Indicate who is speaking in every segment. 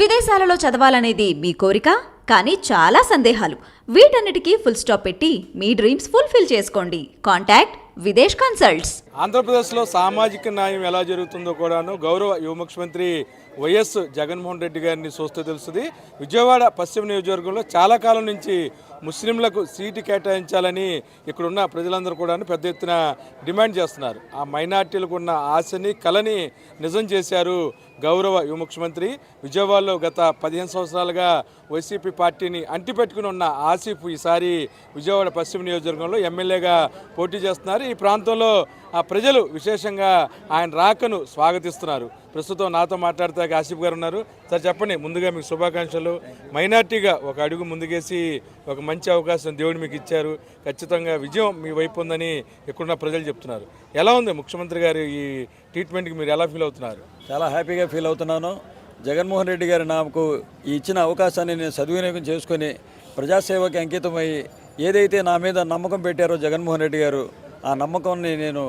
Speaker 1: విదేశాలలో చదవాలనేది మీ కోరిక కానీ చాలా సందేహాలు. వీటన్నిటికీ ఫుల్ స్టాప్ పెట్టి మీ డ్రీమ్స్ ఫుల్ఫిల్ చేసుకోండి. కాంటాక్ట్ విదేశ్ కన్సల్ట్స్
Speaker 2: ఆంధ్రప్రదేశ్లో సామాజిక న్యాయం ఎలా జరుగుతుందో కూడాను గౌరవ యువ ముఖ్యమంత్రి వైఎస్ జగన్మోహన్ రెడ్డి గారిని చూస్తే తెలుస్తుంది. విజయవాడ పశ్చిమ నియోజకవర్గంలో చాలా కాలం నుంచి ముస్లింలకు సీటు కేటాయించాలని ఇక్కడున్న ప్రజలందరూ కూడా పెద్ద ఎత్తున డిమాండ్ చేస్తున్నారు. ఆ మైనార్టీలకు ఉన్న ఆశని కలని నిజం చేశారు గౌరవ యువ ముఖ్యమంత్రి. విజయవాడలో గత పదిహేను సంవత్సరాలుగా వైసీపీ పార్టీని అంటిపెట్టుకుని ఉన్న ఆసిఫ్ ఈసారి విజయవాడ పశ్చిమ నియోజకవర్గంలో ఎమ్మెల్యేగా పోటీ చేస్తున్నారు. ఈ ప్రాంతంలో ఆ ప్రజలు విశేషంగా ఆయన రాకను స్వాగతిస్తున్నారు. ప్రస్తుతం నాతో మాట్లాడితే ఆసిఫ్ గారు ఉన్నారు. సార్ చెప్పండి ముందుగా మీకు శుభాకాంక్షలు. మైనార్టీగా ఒక అడుగు ముందుకేసి ఒక మంచి అవకాశం దేవుడు మీకు ఇచ్చారు. ఖచ్చితంగా విజయం మీ వైపు ఉందని ఇక్కడున్న ప్రజలు చెప్తున్నారు. ఎలా ఉంది ముఖ్యమంత్రి గారు ఈ ట్రీట్మెంట్కి మీరు ఎలా ఫీల్ అవుతున్నారు?
Speaker 3: చాలా హ్యాపీగా ఫీల్ అవుతున్నాను. జగన్మోహన్ రెడ్డి గారు నాకు ఇచ్చిన అవకాశాన్ని నేను సద్వినియోగం చేసుకొని ప్రజాసేవకి అంకితమై ఏదైతే నా మీద నమ్మకం పెట్టారో జగన్మోహన్ రెడ్డి గారు ఆ నమ్మకాన్ని నేను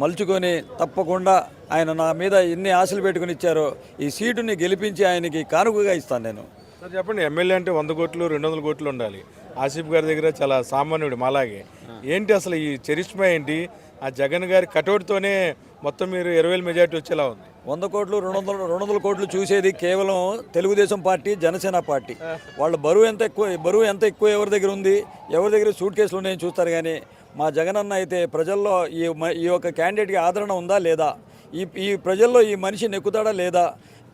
Speaker 3: మలుచుకొని తప్పకుండా ఆయన నా మీద ఎన్ని ఆశలు పెట్టుకుని ఇచ్చారో ఈ సీటుని గెలిపించి ఆయనకి కానుకగా ఇస్తాను నేను.
Speaker 2: సార్ చెప్పండి ఎమ్మెల్యే అంటే వంద కోట్లు రెండు వందల కోట్లు ఉండాలి. ఆసిఫ్ గారి దగ్గర చాలా సామాన్యుడు మాలాగే. ఏంటి అసలు ఈ చరిష్మా ఏంటి? ఆ జగన్ గారి కటౌట్తోనే మొత్తం మీరు ఇరవై వేల మెజార్టీ వచ్చేలా ఉంది.
Speaker 3: వంద కోట్లు రెండు వందల రెండు వందల కోట్లు చూసేది కేవలం తెలుగుదేశం పార్టీ జనసేన పార్టీ. వాళ్ళ బరువు ఎంత ఎక్కువ బరువు ఎంత ఎక్కువ ఎవరి దగ్గర ఉంది? ఎవరి దగ్గర సూట్ కేసులు ఉన్నాయని చూస్తారు కానీ మా జగనన్న అయితే ప్రజల్లో ఈ మ- ఈ యొక్క క్యాండిడేట్కి ఆదరణ ఉందా లేదా? ఈ ఈ ప్రజల్లో ఈ మనిషి నెక్కుతాడా లేదా?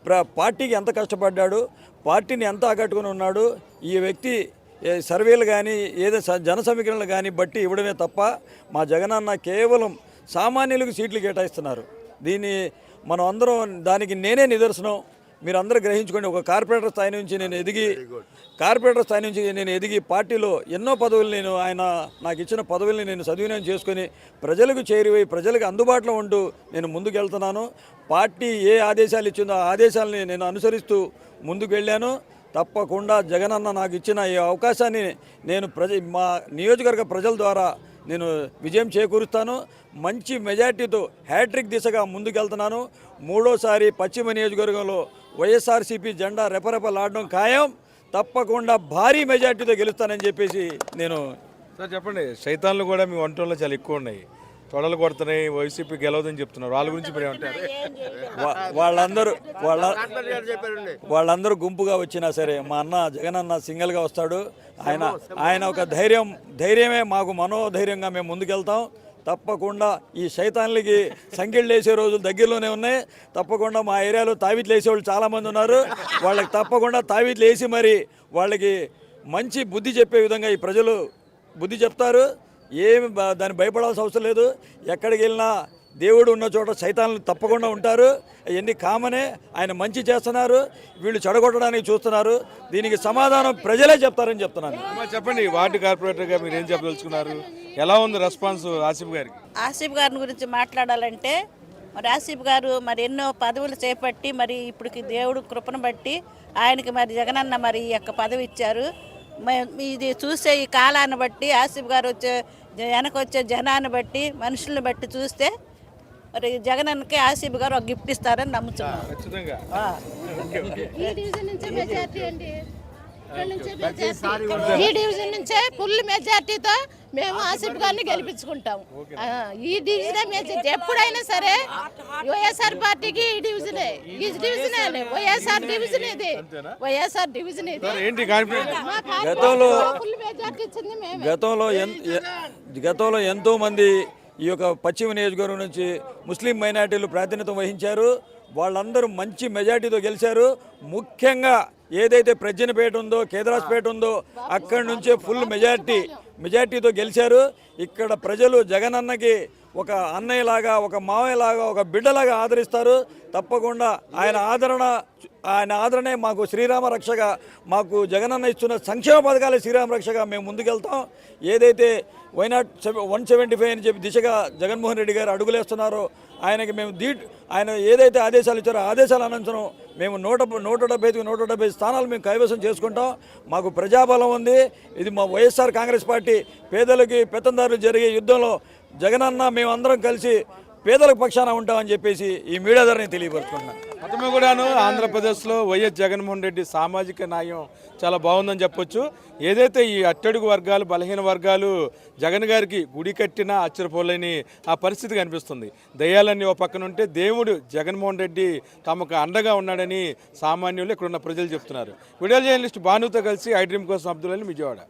Speaker 3: ప్ర పార్టీకి ఎంత కష్టపడ్డాడు? పార్టీని ఎంత ఆకట్టుకుని ఉన్నాడు? ఈ వ్యక్తి సర్వేలు కానీ ఏదో స- జన సమీకరణలు కానీ బట్టి ఇవ్వడమే తప్ప మా జగనన్న కేవలం సామాన్యులకు సీట్లు కేటాయిస్తున్నారు. దీన్ని మనం అందరం దానికి నేనే నిదర్శనం. మీరు అందరూ గ్రహించుకోండి ఒక కార్పొరేటర్ స్థాయి నుంచి నేను ఎదిగి కార్పొరేటర్ స్థాయి నుంచి నేను ఎదిగి పార్టీలో ఎన్నో పదవులు నేను ఆయన నాకు ఇచ్చిన పదవుల్ని నేను సద్వినియోగం చేసుకొని ప్రజలకు చేరువై ప్రజలకు అందుబాటులో ఉంటూ నేను ముందుకు వెళ్తున్నాను పార్టీ ఏ ఆదేశాలు ఇచ్చిందో ఆ ఆదేశాలని నేను అనుసరిస్తూ ముందుకు వెళ్ళాను తప్పకుండా జగనన్న నాకు ఇచ్చిన ఈ అవకాశాన్ని నేను ప్రజ మా నియోజకవర్గ ప్రజల ద్వారా నేను విజయం చేకూరుస్తాను. మంచి మెజార్టీతో హ్యాట్రిక్ దిశగా ముందుకెళ్తున్నాను. మూడోసారి పశ్చిమ నియోజకవర్గంలో వైఎస్ఆర్సీపీ జెండా రెపరెపలాడడం ఖాయం. తప్పకుండా భారీ మెజార్టీతో గెలుస్తానని చెప్పేసి నేను
Speaker 2: సార్ చెప్పండి. సైతాన్లు కూడా మీ వంటల్లో చాలా ఎక్కువ ఉన్నాయి. తొడలు కొడుతున్నాయి వైసీపీ గెలవదని చెప్తున్నారు. వాళ్ళ గురించి మీరు ఏమంటారు?
Speaker 3: వాళ్ళందరూ వాళ్ళ వాళ్ళందరూ గుంపుగా వచ్చినా సరే మా అన్న జగన్ అన్న సింగిల్గా వస్తాడు. ఆయన ఆయన ఒక ధైర్యం ధైర్యమే మాకు మనోధైర్యంగా మేము ముందుకెళ్తాం. తప్పకుండా ఈ శైతాన్లకి సంఖ్యలు వేసే రోజులు దగ్గరలోనే ఉన్నాయి. తప్పకుండా మా ఏరియాలో తావిట్లు వేసే వాళ్ళు చాలామంది ఉన్నారు. వాళ్ళకి తప్పకుండా తావిట్లు వేసి మరి వాళ్ళకి మంచి బుద్ధి చెప్పే విధంగా ఈ ప్రజలు బుద్ధి చెప్తారు. ఏమి దాన్ని భయపడాల్సిన అవసరం లేదు. ఎక్కడికి వెళ్ళినా దేవుడు ఉన్న చోట సైతాన్లు తప్పకుండా ఉంటారు. అవన్నీ కామనే ఆయన మంచి చేస్తున్నారు. వీళ్ళు చెడగొట్టడానికి చూస్తున్నారు. దీనికి సమాధానం ప్రజలే చెప్తారని చెప్తున్నాను.
Speaker 2: చెప్పండి వార్డు కార్పొరేటర్గా మీరు ఏం చెప్పదలుచుకున్నారు? ఎలా ఉంది రెస్పాన్స్ ఆసిఫ్ గారికి?
Speaker 4: ఆసిఫ్ గారిని గురించి మాట్లాడాలంటే మరి ఆసిఫ్ గారు మరి ఎన్నో పదవులు చేపట్టి మరి ఇప్పటికి దేవుడు కృపను బట్టి ఆయనకి మరి జగనన్న మరి ఈ యొక్క పదవి ఇచ్చారు. ఇది చూసే ఈ కాలాన్ని బట్టి ఆసిఫ్ గారు వచ్చే జ- వెనక వచ్చే జనాన్ని బట్టి మనుషుల్ని బట్టి చూస్తే మరి జగనన్నకి ఆసిఫ్ గారు ఒక గిఫ్ట్ ఇస్తారని నమ్ముతున్నాం.
Speaker 2: ఖచ్చితంగా.
Speaker 5: ఈ డివిజన్ నుంచే మెజార్టీ అండి. ఇక్కడ నుంచే మెజార్టీ. ఈ డివిజన్ నుంచే ఫుల్ మెజార్టీతో మేము ఆసిఫ్ గారిని గెలిపించుకుంటాం. ఆ, ఈ డివిజనే ఎప్పుడైనా సరే వైఎస్ఆర్ పార్టీకి ఈ డివిజనే ఈ డివిజనే వైఎస్ఆర్ డివిజన్ ఇది. వైఎస్ఆర్ డివిజన్ ఇది.
Speaker 3: గతంలో గతంలో గతంలో ఎంతోమంది ఈ యొక్క పశ్చిమ నియోజకవర్గం నుంచి ముస్లిం మైనార్టీలు ప్రాతినిధ్యం వహించారు. వాళ్ళందరూ మంచి మెజార్టీతో గెలిచారు. ముఖ్యంగా ఏదైతే ప్రజ్జనపేట ఉందో కేదరాజ్పేట ఉందో అక్కడి నుంచే ఫుల్ మెజార్టీ మెజార్టీతో గెలిచారు. ఇక్కడ ప్రజలు జగనన్నకి ఒక అన్నయ్యలాగా ఒక మావయ్యలాగా ఒక బిడ్డలాగా ఆదరిస్తారు. తప్పకుండా ఆయన ఆదరణ ఆయన ఆదరణే మాకు శ్రీరామ రక్షగా మాకు జగనన్న ఇస్తున్న సంక్షేమ పథకాలే శ్రీరామ రక్షగా మేము ముందుకెళ్తాం. ఏదైతే వైనాట్ వన్ సెవెంటీ ఫైవ్ అని చెప్పి దిశగా జగన్మోహన్ రెడ్డి గారు అడుగులేస్తున్నారో ఆయనకి మేము దీ ఆయన ఏదైతే ఆదేశాలు ఇచ్చారో ఆదేశాలు ఆదేశాల అనంతరం మేము నూట నూట డెబ్బై ఐదు నూట డెబ్బై స్థానాలు మేము కైవసం చేసుకుంటాం. మాకు ప్రజాబలం ఉంది. ఇది మా వైఎస్ఆర్ కాంగ్రెస్ పార్టీ పేదలకి పెత్తందారులు జరిగే యుద్ధంలో జగనన్న మేమందరం కలిసి పేదల పక్షాన ఉంటామని చెప్పేసి ఈ మీడియా ధరని నేను తెలియపరుచుకుంటున్నాను
Speaker 2: మొత్తమే కూడాను ఆంధ్రప్రదేశ్లో వైఎస్ జగన్మోహన్ రెడ్డి సామాజిక న్యాయం చాలా బాగుందని చెప్పొచ్చు. ఏదైతే ఈ అట్టడుగు వర్గాలు బలహీన వర్గాలు జగన్ గారికి గుడి కట్టినా ఆశ్చర్యపోలేని ఆ పరిస్థితి కనిపిస్తుంది. దయ్యాలన్నీ ఓ పక్కన ఉంటే దేవుడు జగన్మోహన్ రెడ్డి తమకు అండగా ఉన్నాడని సామాన్యులు ఇక్కడున్న ప్రజలు చెప్తున్నారు. వీడియో జర్నలిస్ట్ భానుతో కలిసి ఐ డ్రీమ్ కోసం అబ్దుల్ అని విజయవాడ.